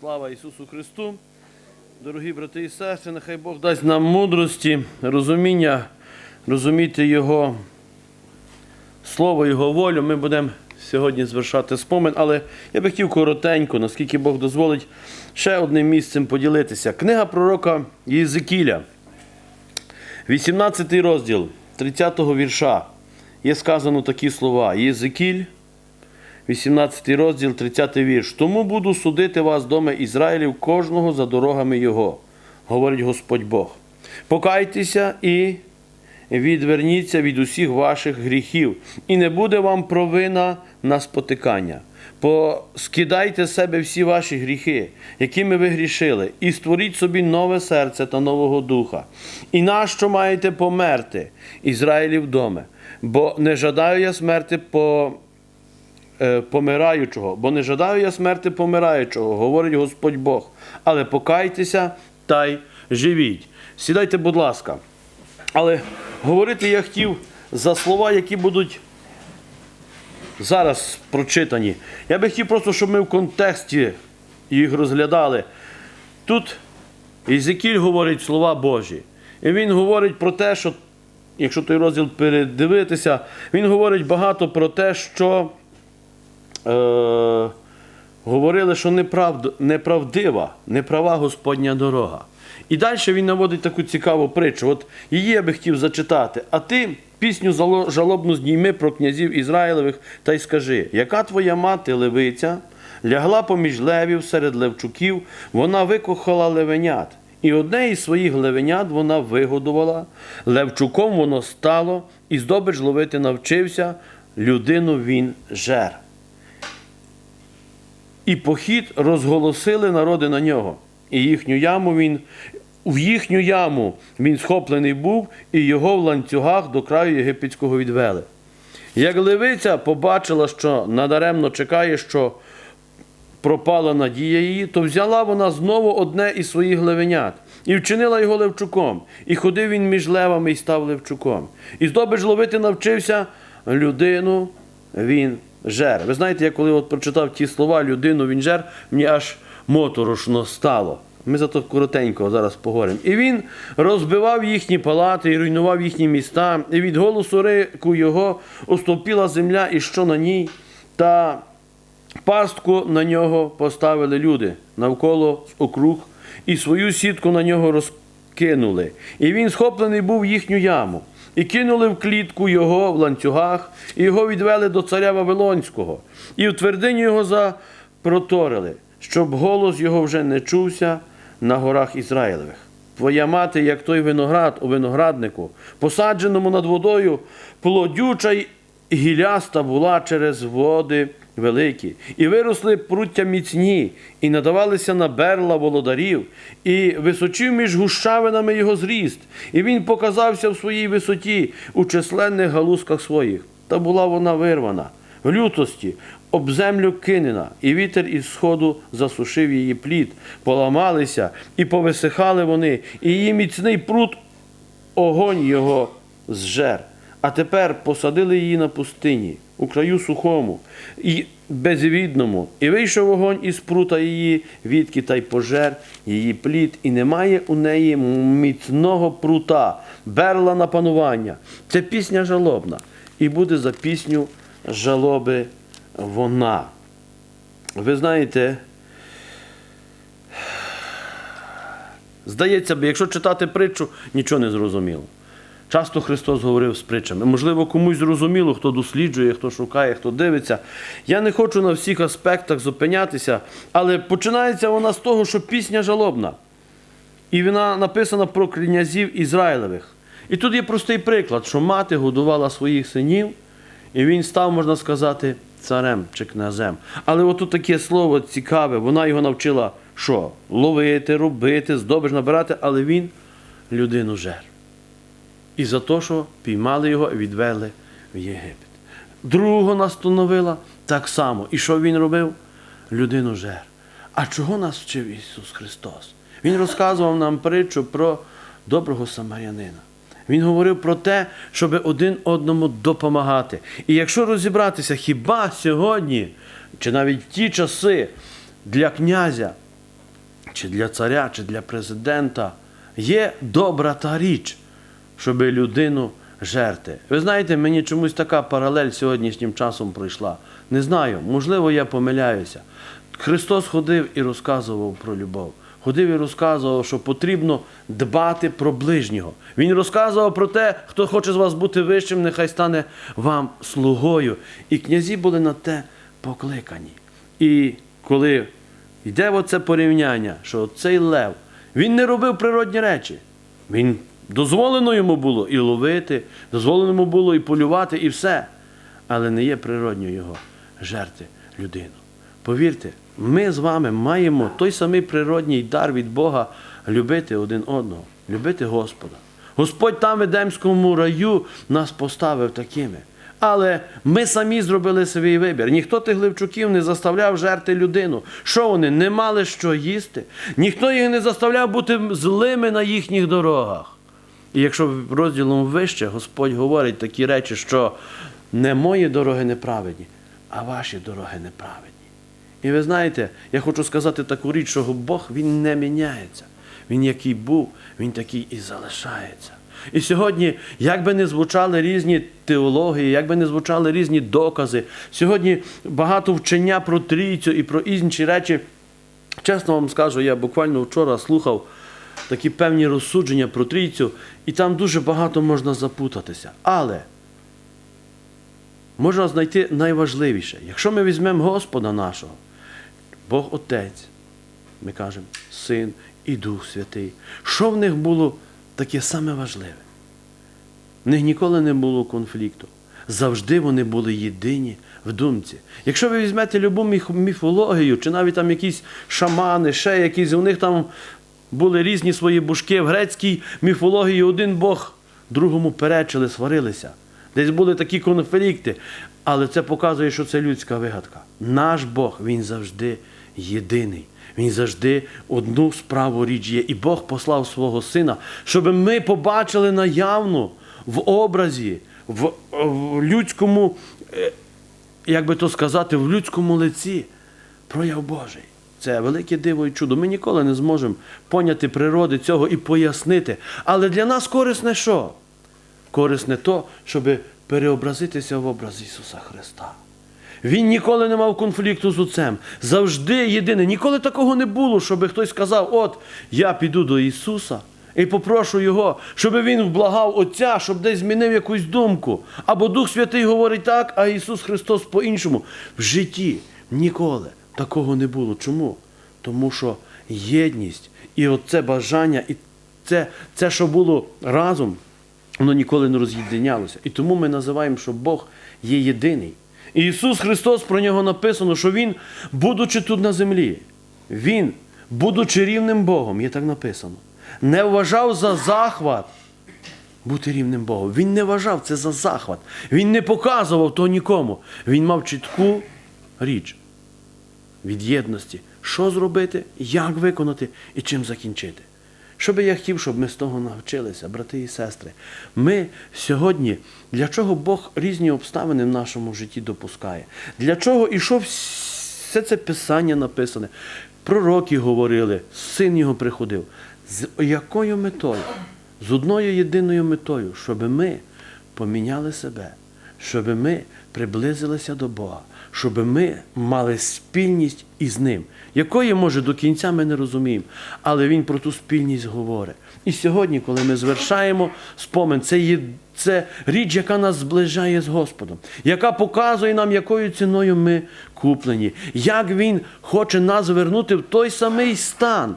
Слава Ісусу Христу! Дорогі брати і сестри, нехай Бог дасть нам мудрості, розуміння, розуміти Його Слово, Його волю. Ми будемо сьогодні звершати спомин, але я би хотів коротенько, наскільки Бог дозволить, ще одним місцем поділитися. Книга пророка Єзекіля, 18 розділ 30 вірша. Є сказано такі слова. Єзекіль, 18 розділ, 30 вірш. Тому буду судити вас, доме Ізраїлів, кожного за дорогами його, говорить Господь Бог. Покайтеся і відверніться від усіх ваших гріхів, і не буде вам провина на спотикання. Поскидайте з себе всі ваші гріхи, якими ви грішили, і створіть собі нове серце та нового духа. І нащо маєте померти, Ізраїлів доме? Бо не жадаю я смерти по помираючого, бо не жадаю я смерти помираючого, говорить Господь Бог. Але покайтеся та й живіть. Сідайте, будь ласка. Але говорити я хотів за слова, які будуть зараз прочитані. Я би хотів просто, щоб ми в контексті їх розглядали. Тут Єзекіль говорить слова Божі. І він говорить про те, що, якщо той розділ передивитися, він говорить багато про те, що е, говорили, що неправд, неправдива, неправа Господня дорога. І далі він наводить таку цікаву притчу. От її я би хотів зачитати. А ти пісню жалобну знійми про князів Ізраїлевих та й скажи, яка твоя мати левиця лягла поміж левів серед левчуків, вона викохала левенят. І одне із своїх левенят вона вигодувала, левчуком воно стало, і здобич ловити навчився, людину він жер. І похід розголосили народи на нього. І їхню яму він, в їхню яму він схоплений був, і його в ланцюгах до краю єгипетського відвели. Як левиця побачила, що надаремно чекає, що пропала надія її, то взяла вона знову одне із своїх левенят і вчинила його левчуком. І ходив він між левами і став левчуком. І здобич ловити навчився людину він жер. Ви знаєте, я коли от прочитав ті слова людину він жер, мені аж моторошно стало. Ми за то коротенько зараз поговоримо. І він розбивав їхні палати і руйнував їхні міста, і від голосу рику його остовпіла земля, і що на ній, та Пастку на нього поставили люди навколо округ, і свою сітку на нього розкинули. І він схоплений був їхню яму. І кинули в клітку його в ланцюгах, і його відвели до царя Вавилонського, і в твердині його запроторили, щоб голос його вже не чувся на горах Ізраїлевих. Твоя мати, як той виноград у винограднику, посадженому над водою, плодюча й гіляста була через води великі, і виросли пруття міцні, і надавалися на берла володарів, і височив між гущавинами його зріст, і він показався в своїй висоті у численних галузках своїх. Та була вона вирвана в лютості, об землю кинена, і вітер із сходу засушив її плід, поламалися, і повисихали вони, і її міцний пруд огонь його зжер. А тепер посадили її на пустині, у краю сухому і безвідному, і вийшов вогонь із прута її, відки та й пожер її плід, і немає у неї міцного прута, берла на панування. Це пісня жалобна, і буде за пісню жалоби вона. Ви знаєте, Здається б, якщо читати притчу, нічого не зрозуміло. Часто Христос говорив з притчами. Можливо, комусь зрозуміло, хто досліджує, хто шукає, хто дивиться. Я не хочу на всіх аспектах зупинятися, але починається вона з того, що пісня жалобна. І вона написана про князів Ізраїлевих. І тут є простий приклад, що мати годувала своїх синів, і він став, можна сказати, царем чи князем. Але отут таке слово цікаве, вона його навчила що? Ловити, робити, здобич набирати, але він людину жер. І за те, що піймали його і відвели в Єгипет. Другого настановила так само. І що він робив? Людину жер. А чого нас вчив Ісус Христос? Він розказував нам притчу про доброго самарянина. Він говорив про те, щоб один одному допомагати. І якщо розібратися, хіба сьогодні, чи навіть в ті часи для князя чи для царя, чи для президента є добра та річ, щоб людину жерти. Ви знаєте, мені чомусь така паралель сьогоднішнім часом пройшла. Не знаю, можливо, я помиляюся. Христос ходив і розказував про любов. Ходив і розказував, що потрібно дбати про ближнього. Він розказував про те, хто хоче з вас бути вищим, нехай стане вам слугою. І князі були на те покликані. І коли йде оце порівняння, що цей лев, він не робив природні речі. Він дозволено йому було і ловити, дозволено йому було і полювати, і все. Але не є природньо його жерти людину. Повірте, ми з вами маємо той самий природній дар від Бога любити один одного, любити Господа. Господь там в Едемському раю нас поставив такими. Але ми самі зробили свій вибір. Ніхто тих Левчуків не заставляв жерти людину. Що вони не мали що їсти? Ніхто їх не заставляв бути злими на їхніх дорогах. І якщо розділом вище Господь говорить такі речі, що не мої дороги неправедні, а ваші дороги неправедні. І ви знаєте, я хочу сказати таку річ, що Бог Він не міняється. Він який був, він такий і залишається. І сьогодні, як би не звучали різні теології, як би не звучали різні докази, сьогодні багато вчення про трійцю і про інші речі. Чесно вам скажу, я буквально вчора слухав такі певні розсудження про трійцю, і там дуже багато можна запутатися. Але можна знайти найважливіше. Якщо ми візьмемо Господа нашого, Бог Отець, ми кажемо Син і Дух Святий, що в них було таке саме важливе? В них ніколи не було конфлікту. Завжди вони були єдині в думці. Якщо ви візьмете любу міфологію, чи навіть там якісь шамани, ще якісь, у них там були різні свої бушки. В грецькій міфології один Бог другому перечили, сварилися. Десь були такі конфлікти. Але це показує, що це людська вигадка. Наш Бог, він завжди єдиний. Він завжди одну справу річ є. І Бог послав свого сина, щоб ми побачили наявну в образі, в, в людському, е, як би то сказати, в людському лиці прояв Божий. Це велике диво і чудо. Ми ніколи не зможемо поняти природи цього і пояснити. Але для нас корисне що? Корисне то, щоб переобразитися в образ Ісуса Христа. Він ніколи не мав конфлікту з отцем. Завжди єдине. Ніколи такого не було, щоб хтось сказав: от я піду до Ісуса і попрошу Його, щоб Він вблагав Отця, щоб десь змінив якусь думку. Або Дух Святий говорить так, а Ісус Христос по-іншому. В житті ніколи такого не було. Чому? Тому що єдність і оце бажання, і це, це що було разом, воно ніколи не роз'єднялося. І тому ми називаємо, що Бог є єдиний. І Ісус Христос про нього написано, що Він, будучи тут на землі, Він, будучи рівним Богом, є так написано, не вважав за захват бути рівним Богом. Він не вважав це за захват. Він не показував то нікому. Він мав чітку річ від єдності, що зробити, як виконати і чим закінчити. Що би я хотів, щоб ми з того навчилися, брати і сестри. Ми сьогодні, для чого Бог різні обставини в нашому житті допускає? Для чого і що все це писання написане? Пророки говорили, син його приходив. З якою метою? З одною єдиною метою, щоб ми поміняли себе, щоб ми приблизилися до Бога, щоб ми мали спільність із Ним, якої, може, до кінця ми не розуміємо, але Він про ту спільність говорить. І сьогодні, коли ми звершаємо спомин, це є це річ, яка нас зближає з Господом, яка показує нам, якою ціною ми куплені, як Він хоче нас вернути в той самий стан,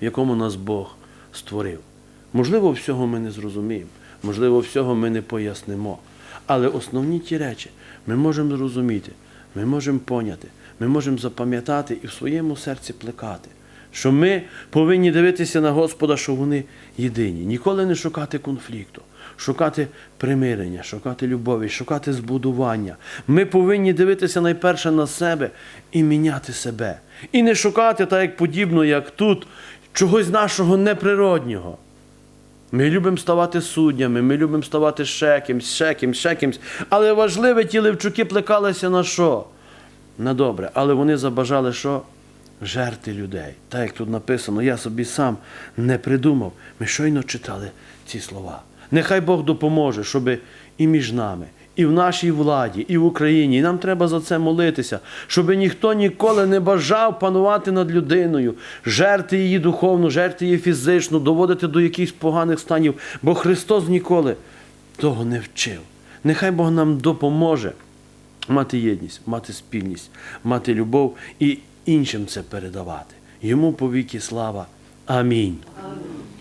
в якому нас Бог створив. Можливо, всього ми не зрозуміємо, можливо, всього ми не пояснимо. Але основні ті речі ми можемо зрозуміти, ми можемо поняти, ми можемо запам'ятати і в своєму серці плекати, що ми повинні дивитися на Господа, що вони єдині, ніколи не шукати конфлікту, шукати примирення, шукати любові, шукати збудування. Ми повинні дивитися найперше на себе і міняти себе. І не шукати, так як подібно, як тут, чогось нашого неприроднього. Ми любимо ставати суддями, ми любимо ставати ще кимсь, ще кимсь, ще кимсь. Але важливе, ті левчуки плекалися на що? На добре. Але вони забажали що? жерти людей. Так як тут написано, я собі сам не придумав. Ми щойно читали ці слова. Нехай Бог допоможе, щоб і між нами, і в нашій владі, і в Україні. І нам треба за це молитися, щоб ніхто ніколи не бажав панувати над людиною, жерти її духовно, жерти її фізично, доводити до якихось поганих станів, бо Христос ніколи того не вчив. Нехай Бог нам допоможе мати єдність, мати спільність, мати любов і іншим це передавати. Йому повіки слава. Амінь. Амінь.